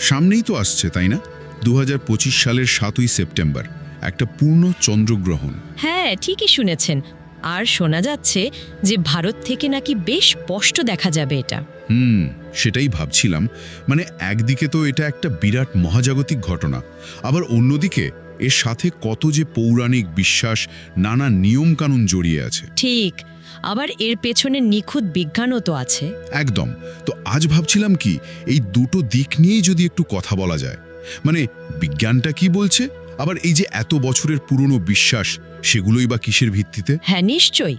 সামনেই তো আসছে তাই না? দু হাজার পঁচিশ সালের সাতই সেপ্টেম্বর একটা পূর্ণ চন্দ্রগ্রহণ। হ্যাঁ ঠিকই শুনেছেন। আর শোনা যাচ্ছে যে ভারত থেকে নাকি বেশ স্পষ্ট দেখা যাবে এটা। হুম সেটাই ভাবছিলাম। মানে একদিকে তো এটা একটা বিরাট মহাজাগতিক ঘটনা আবার অন্যদিকে এর সাথে কত যে পৌরাণিক বিশ্বাস নানা নিয়মকানুন জড়িয়ে আছে। ঠিক আবার এর পেছনে নিখুঁত বিজ্ঞানও তো আছে। একদম। তো আজ ভাবছিলাম কি এই দুটো দিক নিয়েই যদি একটু কথা বলা যায়। মানে বিজ্ঞানটা কি বলছে আবার এই যে এত বছরের পুরনো বিশ্বাস সেগুলোই বা কিসের ভিত্তিতে? হ্যাঁ নিশ্চয়ই।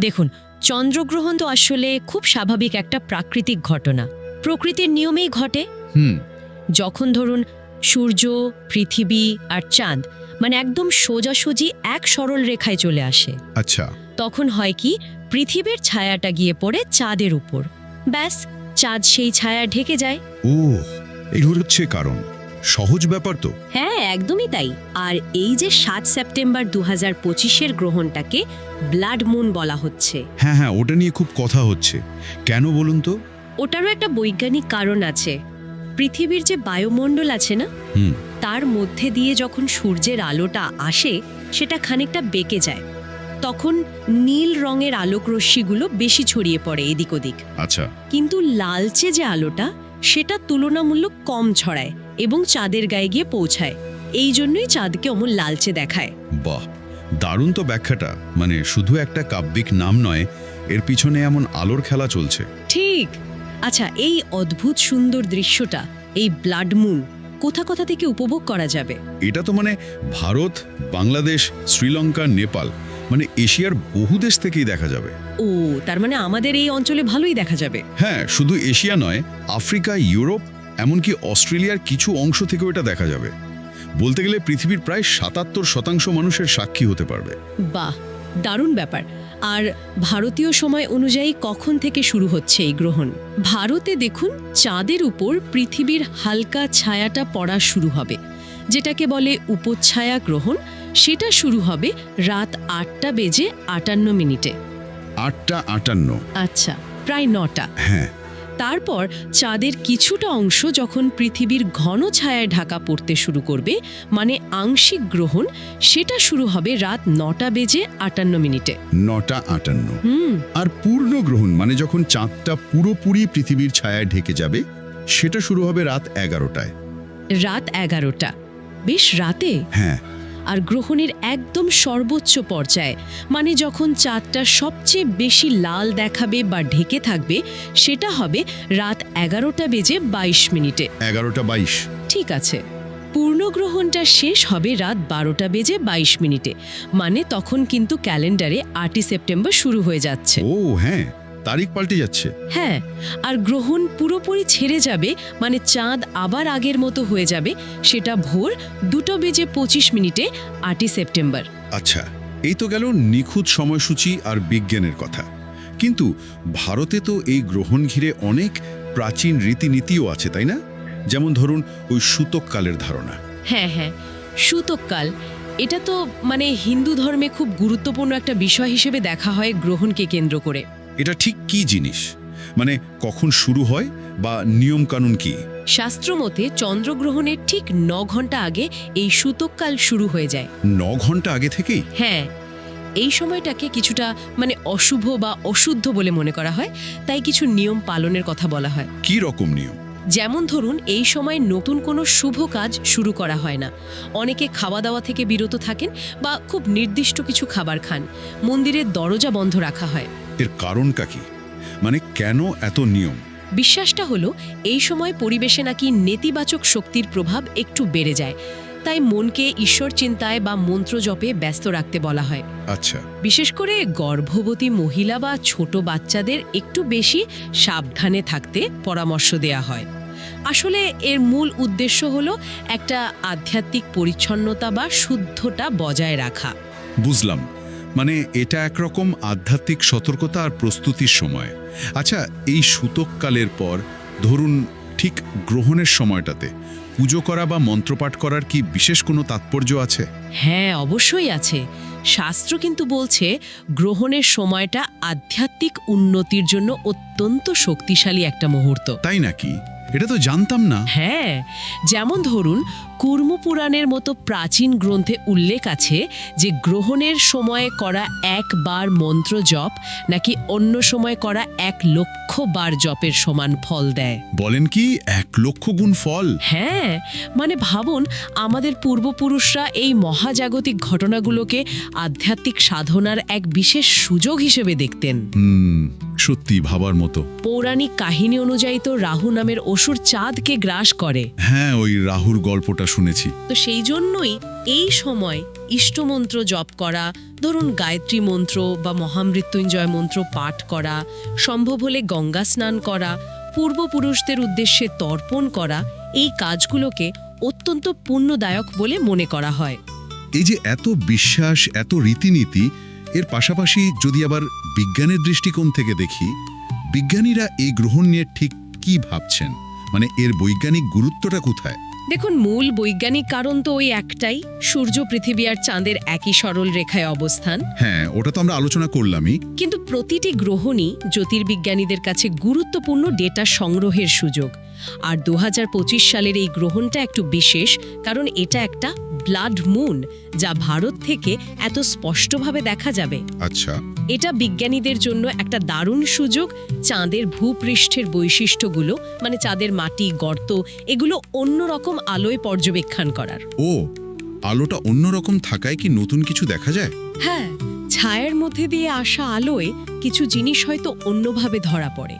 দেখুন চন্দ্রগ্রহণ তো আসলে খুব স্বাভাবিক একটা প্রাকৃতিক ঘটনা। প্রকৃতির নিয়মেই ঘটে। হুম। যখন ধরুন সূর্য পৃথিবী আর চাঁদ মানে একদম সোজাসুজি এক সরল রেখায় চলে আসে। আচ্ছা। তখন হয় কি পৃথিবীর ছায়াটা গিয়ে পড়ে চাঁদের উপর। ব্যাস চাঁদ সেই ছায়া ঢেকে যায়। ও এই হচ্ছে কারণ। সহজ ব্যাপার তো। হ্যাঁ একদমই তাই। আর এই যে সাত সেপ্টেম্বর দু হাজার পঁচিশের গ্রহণটাকে ব্লাড মুন বলা হচ্ছে। হ্যাঁ হ্যাঁ ওটা নিয়ে খুব কথা হচ্ছে। কেন বলুন তো? ওটারও একটা বৈজ্ঞানিক কারণ আছে। পৃথিবীর যে বায়ুমণ্ডল আছে না? হুম। তার মধ্যে দিয়ে যখন সূর্যের আলোটা আসে সেটা খানিকটা বেঁকে যায়। তখন নীল রঙের আলোক রশ্মিগুলো বেশি ছড়িয়ে পড়ে এদিক ওদিক। আচ্ছা। কিন্তু লালচে যে আলোটা সেটা তুলনামূলক কম ছড়ায় এবং চাঁদের গায়ে গিয়ে পৌঁছায়। এই জন্যই চাঁদকে অমন লালচে দেখায়। বাহ! দারুণ তো ব্যাখ্যাটা। মানে শুধু একটা কাব্যিক নাম নয় এর পিছনে এমন আলোর খেলা চলছে। ঠিক। আচ্ছা এই অদ্ভুত সুন্দর দৃশ্যটা এই ব্লাড মুন কোথা কোথা থেকে উপভোগ করা যাবে? এটা তো মানে ভারত বাংলাদেশ শ্রীলঙ্কা নেপাল মানে এশিয়ার বহু দেশ থেকেই দেখা যাবে। ও তার মানে আমাদের এই অঞ্চলে ভালোই দেখা যাবে। হ্যাঁ শুধু এশিয়া নয় আফ্রিকা ইউরোপ এমনকি অস্ট্রেলিয়ার কিছু অংশ থেকেও এটা দেখা যাবে। বলতে গেলে পৃথিবীর প্রায় সাতাত্তর শতাংশ মানুষের সাক্ষী হতে পারবে। বাহ দারুণ ব্যাপার। আর ভারতীয় সময় অনুযায়ী কখন থেকে শুরু হচ্ছে এই গ্রহণ? ভারতে দেখুন চাঁদের উপর পৃথিবীর হালকা ছায়াটা পড়া শুরু হবে। যেটাকে বলে উপচ্ছায়া গ্রহণ সেটা শুরু হবে রাত আটটা বেজে আটান্ন মিনিটে। আটটা আটান্ন। আচ্ছা প্রায় নটা। হ্যাঁ। তারপর চাঁদের কিছুটা অংশ যখন পৃথিবীর ঘন ছায়ায় ঢাকা পড়তে শুরু করবে মানে আংশিক গ্রহণ সেটা শুরু হবে রাত নটা বেজে আটান্ন মিনিটে। নটা আটান্ন। আর পূর্ণ গ্রহণ মানে যখন চাঁদটা পুরোপুরি পৃথিবীর ছায়ায় ঢেকে যাবে সেটা শুরু হবে রাত এগারোটায়। রাত এগারোটা। বেশ রাতে? হ্যাঁ। আর গ্রহণের একদম সর্বোচ্চ পর্যায়ে মানে যখন চাঁদটা সবচেয়ে বেশি লাল দেখাবে বা ঢেকে থাকবে সেটা হবে রাত এগারোটা বেজে বাইশ মিনিটে। এগারোটা বাইশ। ঠিক আছে। পূর্ণগ্রহণটা শেষ হবে রাত বারোটা বেজে বাইশ মিনিটে মানে তখন কিন্তু ক্যালেন্ডারে আটই সেপ্টেম্বর শুরু হয়ে যাচ্ছে। ও হ্যাঁ। তারিখ পাল্টে যাচ্ছে। হ্যাঁ আর গ্রহণ পুরোপুরি ছেড়ে যাবে মানে চাঁদ আবার আগের মতো হয়ে যাবে সেটা ভোর দুটো বেজে পঁচিশ মিনিটে আটই সেপ্টেম্বর। আচ্ছা এই তো গেল নিখুঁত সময়সূচি আর বিজ্ঞানের কথা। কিন্তু ভারতে তো এই গ্রহণ ঘিরে অনেক প্রাচীন রীতিনীতিও আছে তাই না? যেমন ধরুন ওই সূতককালের ধারণা। হ্যাঁ হ্যাঁ সূতককাল এটা তো মানে হিন্দু ধর্মে খুব গুরুত্বপূর্ণ একটা বিষয় হিসেবে দেখা হয় গ্রহণকে কেন্দ্র করে। এটা ঠিক কি জিনিস? মানে কখন শুরু হয় বা নিয়মকানুন কি? শাস্ত্রমতে চন্দ্রগ্রহণের ঠিক ন ঘণ্টা আগে এই সূতককাল শুরু হয়ে যায়। ন ঘণ্টা আগে থেকে হ্যাঁ এই সময়টাকে কিছুটা মানে অশুভ বা অশুদ্ধ বলে মনে করা হয় তাই কিছু নিয়ম পালনের কথা বলা হয়। কি রকম নিয়ম? যেমন ধরুন এই সময় নতুন কোনো শুভ কাজ শুরু করা হয় না। অনেকে খাওয়া দাওয়া থেকে বিরত থাকেন বা খুব নির্দিষ্ট কিছু খাবার খান। মন্দিরের দরজা বন্ধ রাখা হয়। এর কারণটা কি? মানে কেন এত নিয়ম? বিশ্বাসটা হলো এই সময় পরিবেশে নাকি নেতিবাচক শক্তির প্রভাব একটু বেড়ে যায়। তাই মনকে ঈশ্বর চিন্তায় বা মন্ত্র জপে ব্যস্ত রাখতে বলা হয়। আচ্ছা। বিশেষ করে গর্ভবতী মহিলা বা ছোট বাচ্চাদের একটু বেশি সাবধানে থাকতে পরামর্শ দেয়া হয়। আসলে এর মূল উদ্দেশ্য হলো একটা আধ্যাত্মিক পরিচ্ছন্নতা বা শুদ্ধতা বজায় রাখা। বুঝলাম। মানে এটা একরকম আধ্যাত্মিক সতর্কতা আর প্রস্তুতির সময়। আচ্ছা এই সূতককালের পর ধরুন ঠিক গ্রহণের সময়টাতে পুজো করা বা মন্ত্রপাঠ করার কি বিশেষ কোনো তাৎপর্য আছে? হ্যাঁ অবশ্যই আছে। শাস্ত্র কিন্তু বলছে গ্রহণের সময়টা আধ্যাত্মিক উন্নতির জন্য অত্যন্ত শক্তিশালী একটা মুহূর্ত। তাই নাকি? এটা তো জানতাম না। হ্যাঁ যেমন ধরুন কুর্মপুরাণের মতো প্রাচীন গ্রন্থে উল্লেখ আছে যে গ্রহণের সময়ে করা একবার মন্ত্র জপ নাকি অন্য সময় করা এক লক্ষ বার জপের সমান ফল দেয়। বলেন কি এক লক্ষ গুণ ফল? হ্যাঁ মানে ভাবুন আমাদের পূর্বপুরুষরা এই মহাজাগতিক ঘটনাগুলোকে আধ্যাত্মিক সাধনার এক বিশেষ সুযোগ হিসেবে দেখতেন। সত্যি ভাবার মতো। পৌরাণিক কাহিনী অনুযায়ী তো রাহু নামের অসুর চাঁদকে গ্রাস করে। হ্যাঁ ওই রাহুর গল্পটা শুনেছি। তো সেই জন্যই এই সময় ইষ্টমন্ত্র জপ করা ধরুন গায়ত্রী মন্ত্র বা মহামৃত্যুঞ্জয় মন্ত্র পাঠ করা সম্ভব হলে গঙ্গা স্নান করা পূর্বপুরুষদের উদ্দেশ্যে তর্পণ করা এই কাজগুলোকে অত্যন্ত পুণ্যদায়ক বলে মনে করা হয়। এই যে এত বিশ্বাস এত রীতিনীতি এর পাশাপাশি যদি আবার বিজ্ঞানের দৃষ্টিকোণ থেকে দেখি বিজ্ঞানীরা এই গ্রহণ নিয়ে ঠিক কি ভাবছেন? মানে এর বৈজ্ঞানিক গুরুত্বটা কোথায়? দেখুন মূল বৈজ্ঞানিক কারণ তো ওই একটাই সূর্য পৃথিবী আর চাঁদের একই সরল রেখায় অবস্থান। হ্যাঁ ওটা তো আমরা আলোচনা করলামই। কিন্তু প্রতিটি গ্রহণই জ্যোতির্বিজ্ঞানীদের কাছে গুরুত্বপূর্ণ ডেটা সংগ্রহের সুযোগ। আর দু হাজার পঁচিশ সালের এই গ্রহণটা একটু বিশেষ কারণ এটা একটা ব্লাড মুন যা ভারত থেকে এত স্পষ্টভাবে দেখা যাবে। আচ্ছা। এটা বিজ্ঞানীদের জন্য একটা দারুণ সুযোগ চাঁদের ভূপৃষ্ঠের বৈশিষ্ট্যগুলো মানে চাঁদের মাটি গর্ত এগুলো অন্যরকম আলোয় পর্যবেক্ষণ করার। ও আলোটা অন্যরকম থাকায় কি নতুন কিছু দেখা যায়? হ্যাঁ ছায়ার মধ্যে দিয়ে আসা আলোয় কিছু জিনিস হয়তো অন্যভাবে ধরা পড়ে।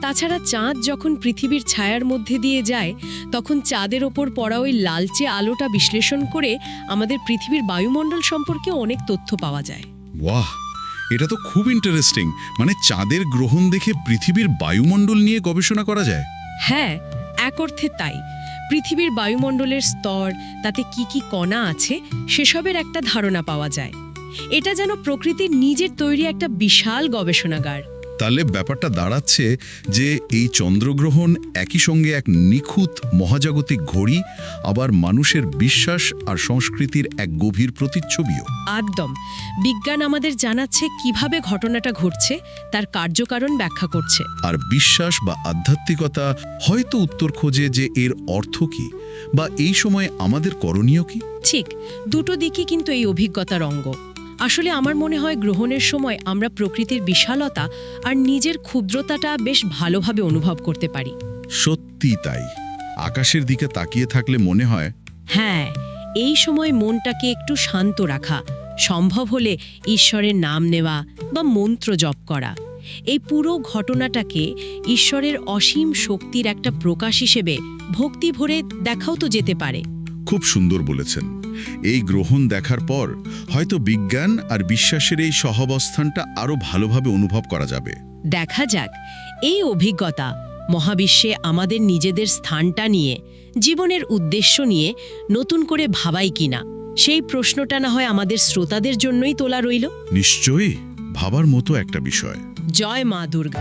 তাছাড়া চাঁদ যখন পৃথিবীর ছায়ার মধ্যে দিয়ে যায় তখন চাঁদের ওপর পড়া ওই লালচে আলোটা বিশ্লেষণ করে আমাদের পৃথিবীর বায়ুমণ্ডল সম্পর্কে অনেক তথ্য পাওয়া যায়। ওয়াহ! এটা তো খুব ইন্টারেস্টিং মানে চাঁদের গ্রহণ দেখে পৃথিবীর বায়ুমণ্ডল নিয়ে গবেষণা করা যায়। হ্যাঁ এক অর্থে তাই। পৃথিবীর বায়ুমণ্ডলের স্তর তাতে কি কি কণা আছে সেসবের একটা ধারণা পাওয়া যায়। এটা যেন প্রকৃতির নিজের তৈরি একটা বিশাল গবেষণাগার। তাহলে ব্যাপারটা দাঁড়াচ্ছে যে এই চন্দ্রগ্রহণ একই সঙ্গে এক নিখুঁত মহাজাগতিক ঘড়ি আবার মানুষের বিশ্বাস আর সংস্কৃতির এক গভীর প্রতিচ্ছবিও। একদম। বিজ্ঞান আমাদের জানাচ্ছে কীভাবে ঘটনাটা ঘটছে তার কার্যকারণ ব্যাখ্যা করছে। আর বিশ্বাস বা আধ্যাত্মিকতা হয়তো উত্তর খোঁজে যে এর অর্থ কি বা এই সময়ে আমাদের করণীয় কি? ঠিক। দুটো দিকই কিন্তু এই অভিজ্ঞতার অঙ্গ। আসলে আমার মনে হয় গ্রহণের সময় আমরা প্রকৃতির বিশালতা আর নিজের ক্ষুদ্রতাটা বেশ ভালোভাবে অনুভব করতে পারি। সত্যি তাই। আকাশের দিকে তাকিয়ে থাকলে মনে হয় হ্যাঁ এই সময় মনটাকে একটু শান্ত রাখা সম্ভব হলে ঈশ্বরের নাম নেওয়া বা মন্ত্র জপ করা। এই পুরো ঘটনাটাকে ঈশ্বরের অসীম শক্তির একটা প্রকাশ হিসেবে ভক্তি ভরে দেখাও তো যেতে পারে। খুব সুন্দর বলেছেন। এই গ্রহণ দেখার পর হয়তো বিজ্ঞান আর বিশ্বাসের এই সহাবস্থানটা আরও ভালোভাবে অনুভব করা যাবে। দেখা যাক। এই অভিজ্ঞতা মহাবিশ্বে আমাদের নিজেদের স্থানটা নিয়ে জীবনের উদ্দেশ্য নিয়ে নতুন করে ভাবাই কিনা সেই প্রশ্নটা না হয় আমাদের শ্রোতাদের জন্যই তোলা রইল। নিশ্চয়ই ভাবার মতো একটা বিষয়। জয় মা দুর্গা।